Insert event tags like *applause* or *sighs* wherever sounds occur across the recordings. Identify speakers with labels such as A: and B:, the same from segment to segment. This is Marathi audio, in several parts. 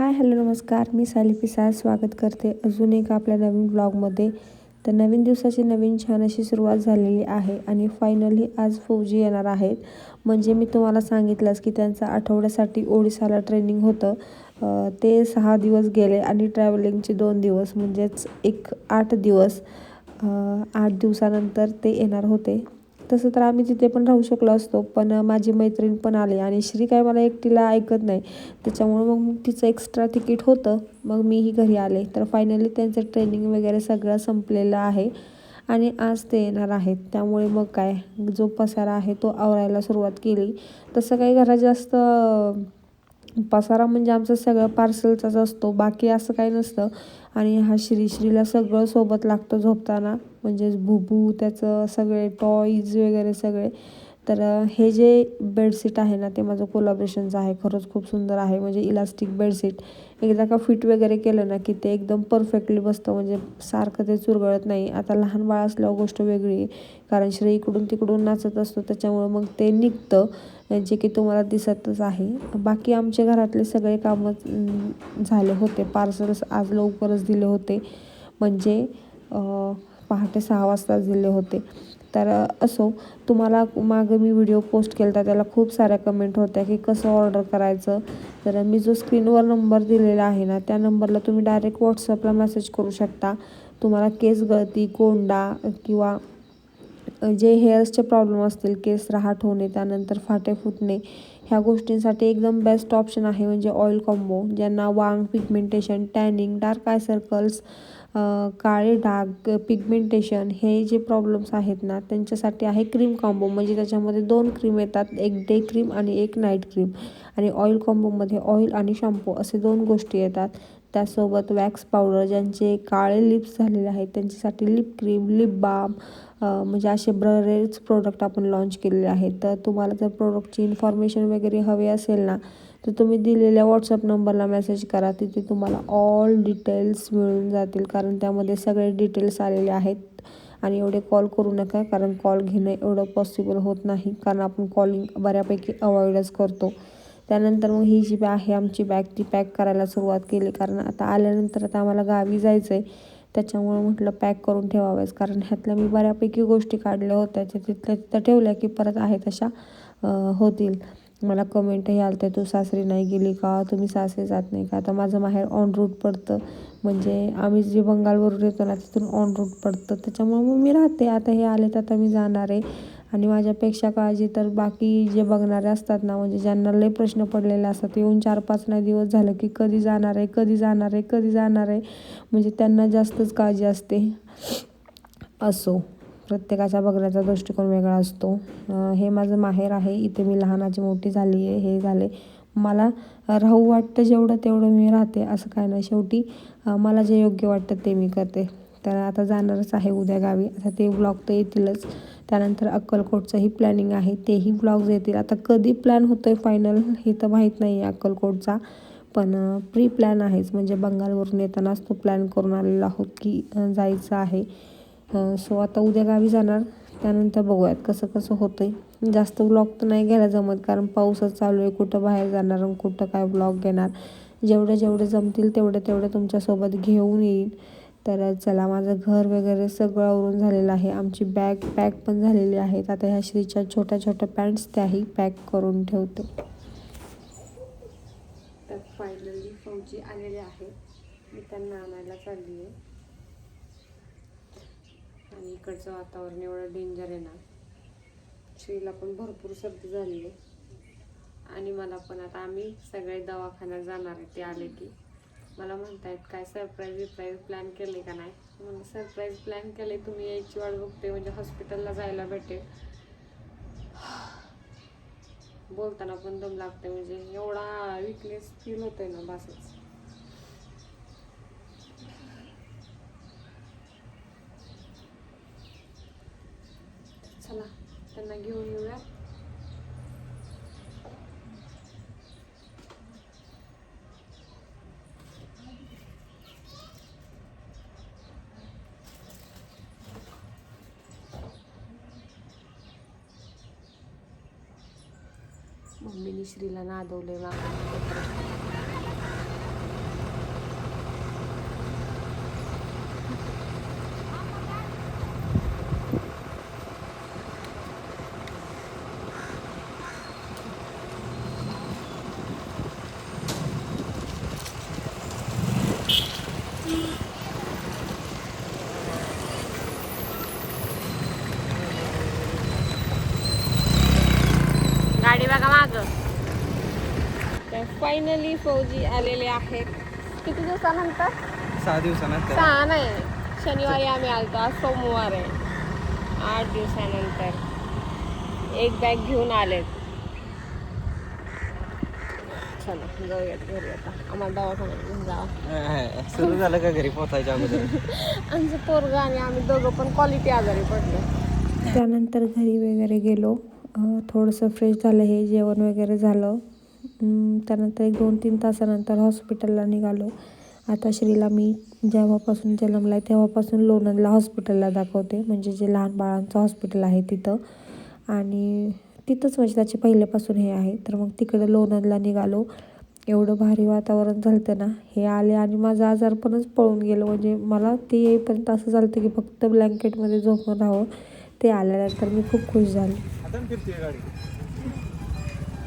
A: हाय हॅलो नमस्कार. मी सायली पिसाळ स्वागत करते. अजून एका आपल्या नवीन ब्लॉगमध्ये. तर नवीन दिवसाची नवीन छान अशी सुरुवात झालेली आहे आणि फायनली आज फौजी येणार आहेत. म्हणजे मी तुम्हाला सांगितलंच की त्यांचं आठवड्यासाठी ओडिसाला ट्रेनिंग होतं. ते सहा दिवस गेले आणि ट्रॅव्हलिंगचे दोन दिवस म्हणजेच एक आठ दिवस. आठ दिवसानंतर ते येणार होते. तसं तर आम्ही तिथे पण राहू शकलो असतो पण माझी मैत्रीण पण आली आणि श्री काय मला एकटीला ऐकत नाही. त्याच्यामुळं मग तिचं एक्स्ट्रा तिकीट होतं. मग मीही घरी आले. तर फायनली त्यांचं ट्रेनिंग वगैरे सगळं संपलेलं आहे. आणि आज ते येणार आहेत. त्यामुळे मग काय जो पसारा आहे तो आवरायला सुरुवात केली. तसं काही घरात जास्त पसारा म्हणजे आमचं सगळं पार्सलचाच असतो बाकी असं काही नसतं. आणि हा श्री श्रीला सगळं सोबत लागतं झोपताना म्हणजेच भुभू त्याचं सगळे टॉईज वगैरे सगळे. तर हे जे बेडशीट आहे ना ते माझं कोलाब्रेशनचं आहे. खरंच खूप सुंदर आहे. म्हणजे इलास्टिक बेडशीट. एकदा का फिट वगैरे केलं ना की ते एकदम परफेक्टली बसतं. म्हणजे सारखं ते चुरगळत नाही. आता लहान बाळ असल्यावर गोष्ट वेगळी. आहे कारण श्री इकडून तिकडून नाचत असतो. त्याच्यामुळं मग ते निघतं. जे की तुम्हाला दिसतच आहे. बाकी आमच्या घरातले सगळे कामं झाले होते. पार्सल्स आज लवकरच दिले होते. म्हणजे पहाटे सहा वाजताच दिले होते. तर असो तुम्हाला मागं मी व्हिडिओ पोस्ट केला होता त्याला खूप साऱ्या कमेंट होत्या की कसं ऑर्डर करायचं. तर मी जो स्क्रीनवर नंबर दिलेला आहे ना त्या नंबरला तुम्ही डायरेक्ट व्हॉट्सअपला मेसेज करू शकता. तुम्हाला केस गळती कोंडा किंवा जे हेअर्सचे प्रॉब्लेम असतील केस राहट होणे त्यानंतर फाटे फुटणे ह्या गोष्टींसाठी एकदम बेस्ट ऑप्शन आहे म्हणजे ऑइल कॉम्बो ज्यांना वांग pigmentation tanning dark eye circles काळे डाग पिगमेंटेशन हे जे प्रॉब्लेम्स आहेत ना त्यांच्यासाठी आहे क्रीम कॉम्बो म्हणजे त्याच्यामध्ये दोन क्रीम येतात एक डे क्रीम आणि एक नाईट क्रीम आणि ऑइल कॉम्बोमध्ये ऑइल आणि शॅम्पू असे दोन गोष्टी येतात. त्यासोबत वॅक्स पावडर ज्यांचे काळे लिप्स झालेले आहेत त्यांच्यासाठी लिप क्रीम लिप बाम म्हणजे असे बरेच प्रोडक्ट आपण लॉन्च केलेले आहेत. तर तुम्हाला जर प्रोडक्टची इन्फॉर्मेशन वगैरे हवी असेल ना तर तुम्ही दिलेल्या व्हॉट्सअप नंबरला मेसेज करा. तिथे तुम्हाला ऑल डिटेल्स मिळून जातील कारण त्यामध्ये सगळे डिटेल्स आलेले आहेत. आणि एवढे कॉल करू नका कारण कॉल घेणं एवढं पॉसिबल होत नाही कारण आपण कॉलिंग बऱ्यापैकी अवॉइडच करतो. त्यानंतर मग ही जी बॅग आहे आमची बॅग ती पॅक करायला सुरुवात केली. कारण आता आल्यानंतर आता आम्हाला गावी जायचं आहे त्याच्यामुळं म्हटलं पॅक करून ठेवावेच. कारण ह्यातल्या मी बऱ्यापैकी गोष्टी काढल्या होत्या. त्या तिथल्या तिथं ठेवल्या की परत आहे तशा होतील. मला कमेंटही आलते तू सासरी नाही गेली का? तुम्ही सासरी जात नाही का? आता माझं माहेर ऑन रूट पडतं. म्हणजे आम्ही जे बंगालवरून येतो ना तिथून ऑन रूट पडतं. त्याच्यामुळं मग मी राहते. आता हे आले तर आता मी जाणार आहे. आणि माझ्यापेक्षा काळजी तर बाकी जे बघणारे असतात ना म्हणजे ज्यांना लय प्रश्न पडलेले असतात येऊन चार पाच नाही दिवस झालं की कधी जाणार आहे कधी जाणार आहे कधी जाणार आहे म्हणजे त्यांना जास्तच काळजी असते. असो प्रत्येकाच्या बघण्याचा दृष्टिकोन वेगळा असतो. हे माझं माहेर आहे इथे मी लहानाची मोठी झाली आहे हे झाले. मला राहू वाटतं जेवढं तेवढं मी राहते असं काय नाही. शेवटी मला जे योग्य वाटतं ते मी करते. तर आता जाणारच आहे उद्या गावी. आता ते ब्लॉग तर येतीलच. त्यानंतर अक्कलकोटचंही प्लॅनिंग आहे. तेही ब्लॉग्स येतील. आता कधी प्लॅन होतो आहे फायनल हे तर माहीत नाही आहे अक्कलकोटचा. पण प्री प्लॅन आहेच. म्हणजे बंगालवरून येतानाच तो प्लॅन करून आलेला आहोत की जायचं आहे. सो आता उद्या गावी जाणार. त्यानंतर बघूयात कसं कसं होतं आहे जास्त ब्लॉग तर नाही घ्यायला जमत. कारण पाऊसच चालू आहे. कुठं बाहेर जाणार आणि कुठं काय ब्लॉग घेणार. जेवढे जेवढे जमतील तेवढे तेवढे तुमच्यासोबत घेऊन येईल तर चला माझं घर वगैरे सगळं आवरून झालेलं आहे. आमची बॅग पॅक पण झालेली आहेत. आता ह्या श्रीच्या छोट्या छोट्या पॅन्ट्स त्याही पॅक करून ठेवते. तर फायनली फौजी आलेले आहे मी त्यांना आणायला चालली आहे. आणि इकडचं वातावरण एवढं डेंजर आहे ना. श्रीला पण भरपूर सर्दी झाली आहे. आणि मला पण आता आम्ही सगळे दवाखान्यात जाणार आहे. ते आले की. मला म्हणतायत काय सरप्राईज विप्राईज प्लॅन केले का नाही? म्हणून सरप्राईज प्लॅन केले तुम्ही यायची वाट बघते म्हणजे हॉस्पिटलला जायला भेटेल. *sighs* बोलताना पण दम लागते म्हणजे एवढा विकनेस फील होतोय ना बासच चला त्यांना घेऊन मम्मीने श्रीला नादवले मागं
B: फायनली फौजी आलेले आहेत. किती दिवसानंतर?
C: सहा दिवसानंतर.
B: सहा नाही. शनिवारी आम्ही आलतो. आज सोमवार आहे. आठ दिवसानंतर. एक बॅग घेऊन आलेत. चला जाऊयात घरी आता. आम्हाला दवाखान्यात घेऊन जावा.
C: सुरू झालं का घरी पोहोचायच्या अगोदर? *laughs*
B: आमचं पोरगं आणि आम्ही दोघं पण क्वालिटी आजारी पडलो.
A: त्यानंतर घरी वगैरे गेलो. थोडंसं फ्रेश झालं. हे जेवण वगैरे झालं. त्यानंतर एक दोन तीन तासानंतर हॉस्पिटलला निघालो. आता श्रीला मी जेव्हापासून जन्मला आहे तेव्हापासून लोणंदला हॉस्पिटलला दाखवते. म्हणजे जे लहान बाळांचं हॉस्पिटल आहे तिथं. आणि तिथंच म्हणजे त्याचे पहिल्यापासून हे आहे. तर मग तिकडं लोणंदला निघालो. एवढं भारी वातावरण झालं ना. हे आले आणि माझं आजारपणच पळून गेलं. म्हणजे मला ते येईपर्यंत असं झालं की फक्त ब्लँकेटमध्ये झोपून राहावं. ते आल्यानंतर मी खूप खुश झाले.
C: आता फिरते गाडी.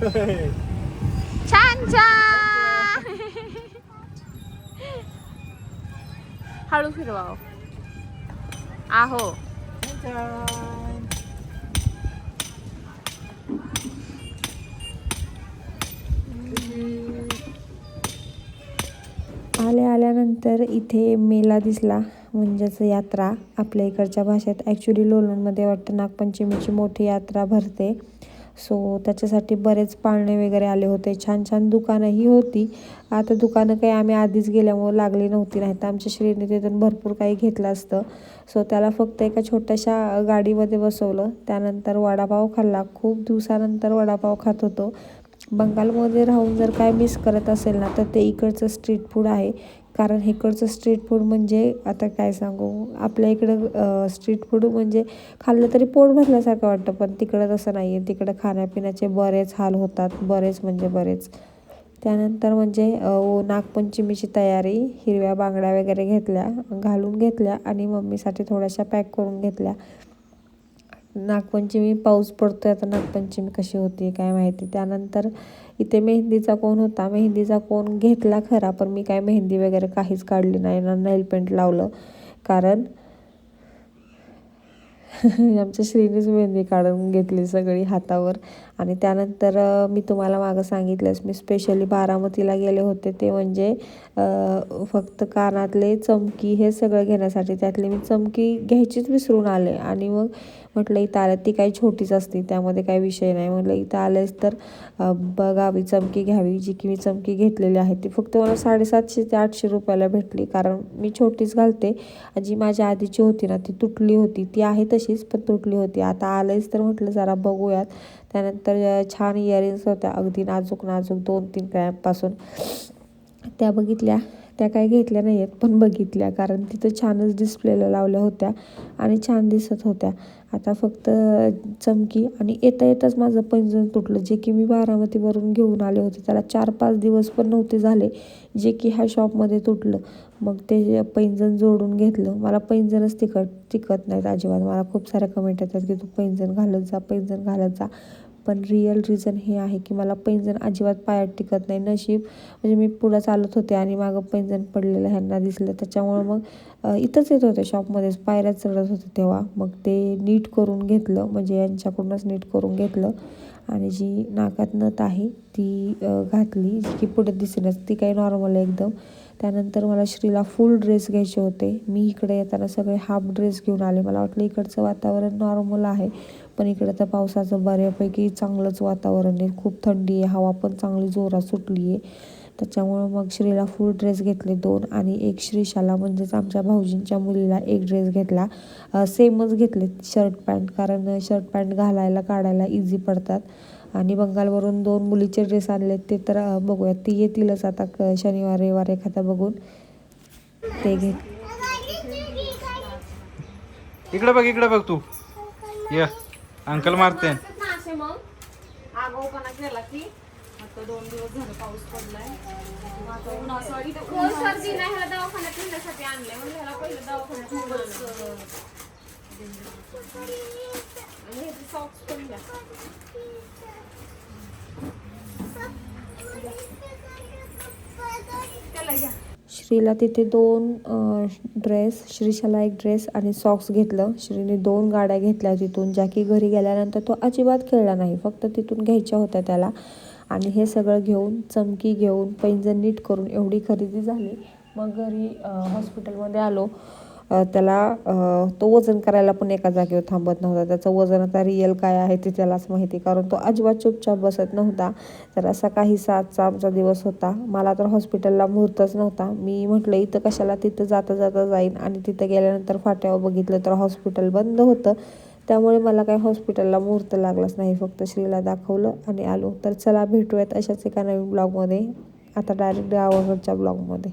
C: *laughs*
B: छान छान हळू फिरवा आहो.
A: आल्या आल्यानंतर इथे मेला दिसला. म्हणजेच यात्रा आपल्या इकडच्या भाषेत ॲक्च्युली लोणंदमध्ये वाटतं. नागपंचमीची मोठी यात्रा भरते. सो त्याच्यासाठी बरेच पाळणे वगैरे आले होते. छान छान दुकानंही होती. आता दुकानं काही आम्ही आधीच गेल्यामुळं लागली नव्हती नाही तर आमच्या श्रीने तिथून भरपूर काही घेतलं असतं. सो त्याला फक्त एका छोट्याशा गाडीमध्ये बसवलं. त्यानंतर वडापाव खाल्ला. खूप दिवसानंतर वडापाव खात होतो. बंगालमध्ये राहून जर काय मिस करत असेल ना तर ते इकडचं स्ट्रीट फूड आहे. कारण इकडचं स्ट्रीट फूड म्हणजे आता काय सांगू? आपल्या इकडं स्ट्रीट फूड म्हणजे खाल्लं तरी पोट भरल्यासारखं वाटतं पण तिकडं तसं नाही आहे तिकडं खाण्यापिण्याचे बरेच हाल होतात. बरेच म्हणजे बरेच. त्यानंतर म्हणजे नागपंचमीची तयारी हिरव्या बांगड्या वगैरे घेतल्या घालून घेतल्या आणि मम्मीसाठी थोड्याशा पॅक करून घेतल्या. नागपंचमी पाऊस पडतो आहे आता नागपंचमी कशी होती काय माहिती. त्यानंतर इथे मेहंदीचा कोण होता? मेहंदीचा कोण घेतला खरा पण मी काय मेहंदी वगैरे काहीच काढली नाही ना नेल पेंट लावलं. कारण *laughs* आमच्या श्रीनीच मेहंदी काढून घेतली सगळी हातावर. आणि त्यानंतर मी तुम्हाला मागं सांगितलंच मी स्पेशली बारामतीला गेले होते. ते म्हणजे फक्त कानातले चमकी हे सगळं घेण्यासाठी त्यातली मी चमकी घ्यायचीच विसरून आले. आणि मग म्हटलं इथं आलं ती काही छोटीच असते त्यामध्ये काही विषय नाही. म्हटलं इथं आलेच तर बघावी चमकी घ्यावी जी की मी चमकी घेतलेली आहे ती. फक्त मला साडेसातशे ते आठशे रुपयाला भेटली कारण मी छोटीच घालते जी माझ्या आधीची होती ना ती तुटली होती. ती आहे तशीच पण तुटली होती. आता आलंच तर म्हटलं जरा बघूयात. त्यानंतर छान इयरिंग्स होत्या. अगदी नाजूक नाजूक दोन तीन ग्रॅमपासून त्या बघितल्या. त्या काही घेतल्या नाही आहेत पण बघितल्या. कारण तिथं छानच डिस्प्लेला लावल्या होत्या आणि छान दिसत होत्या. आता फक्त चमकी आणि येता येताच माझं पैंजण तुटलं. जे की मी बारामतीवरून घेऊन आले होते. त्याला चार पाच दिवस पण नव्हते झाले जे की ह्या शॉपमध्ये तुटलं. मग ते पैंजण जोडून घेतलं. मला पैंजणच तिकट टिकत नाहीत अजिबात. मला खूप साऱ्या कमेंट येतात की तू पैंजण घालत जा पैंजण घालत जा. पण रिअल रिझन हे आहे की मला पैंजण अजिबात पायात टिकत नाही. नशीब म्हणजे मी पुढं चालत होते आणि मागं पैंजण पडलेलं ह्यांना दिसलं. त्याच्यामुळं मग इथंच येत होते शॉपमध्येच पायऱ्या चढत होते तेव्हा. मग ते नीट करून घेतलं. म्हणजे यांच्याकडूनच नीट करून घेतलं. आणि जी नाकात नथ आहे ती घातली. जी की पुढे दिसेनच ती काही नॉर्मल आहे एकदम. त्यानंतर मला श्रीला फुल ड्रेस घ्यायचे होते. मी इकडे येताना सगळे हाफ ड्रेस घेऊन आले. मला वाटलं इकडचं वातावरण नॉर्मल आहे. पण इकडं तर पावसाचं बऱ्यापैकी चांगलंच वातावरण आहे. खूप थंडी आहे हवा पण चांगली जोरात सुटली आहे. त्याच्यामुळं मग श्रीला फुल ड्रेस घेतले दोन आणि एक श्रीशाला म्हणजेच आमच्या भाऊजींच्या मुलीला एक ड्रेस घेतला. सेमच घेतले शर्ट पॅन्ट कारण शर्ट पॅन्ट घालायला काढायला इझी पडतात. आणि बंगालवरून दोन मुलीचे ड्रेस आणले ते तर बघूया बघूयात. ती येतीलच आता क- शनिवार रविवार एखादा बघून. ते घे.
C: इकडे बघ इकडे बघ तू. या. अंकल मारते.
B: असे मग आगाऊपणा केला की? आता दोन दिवस झाले पाऊस पडलाय. कोण सर्दी नाही ह्याला दवाखान्यात नेण्यासाठी आणलंय. ह्याला पहिलं दवाखान्यात नेऊन आणलं. आणि ह्याचे socks पण द्या. त्याला घ्या.
A: श्रीला तिथे दोन ड्रेस श्रीशाला एक ड्रेस आणि सॉक्स घेतलं. श्रीने दोन गाड्या घेतल्या तिथून. ज्या की घरी गेल्यानंतर तो अजिबात खेळला नाही. फक्त तिथून घ्यायच्या होत्या त्याला. आणि हे सगळं घेऊन चमकी घेऊन पैंजण नीट करून एवढी खरेदी झाली. मग घरी हॉस्पिटलमध्ये आलो. त्याला तो वजन करायला पण एका जागेवर थांबत नव्हता. त्याचं वजन आता रिअल काय आहे ते त्यालाच माहिती कारण तो अजिबात चुपचाप बसत नव्हता. तर असा काही सातचा आमचा दिवस होता. मला तर हॉस्पिटलला मुहूर्तच नव्हता. मी म्हटलं इथं कशाला तिथं जाता जाता जाईन? आणि तिथं गेल्यानंतर फाट्यावर बघितलं तर हॉस्पिटल बंद होतं. त्यामुळे मला काही हॉस्पिटलला मुहूर्त लागलाच नाही. फक्त श्रीला दाखवलं आणि आलो. तर चला भेटूयात अशाच एका नवीन ब्लॉगमध्ये आता डायरेक्ट गावाकडच्या ब्लॉगमध्ये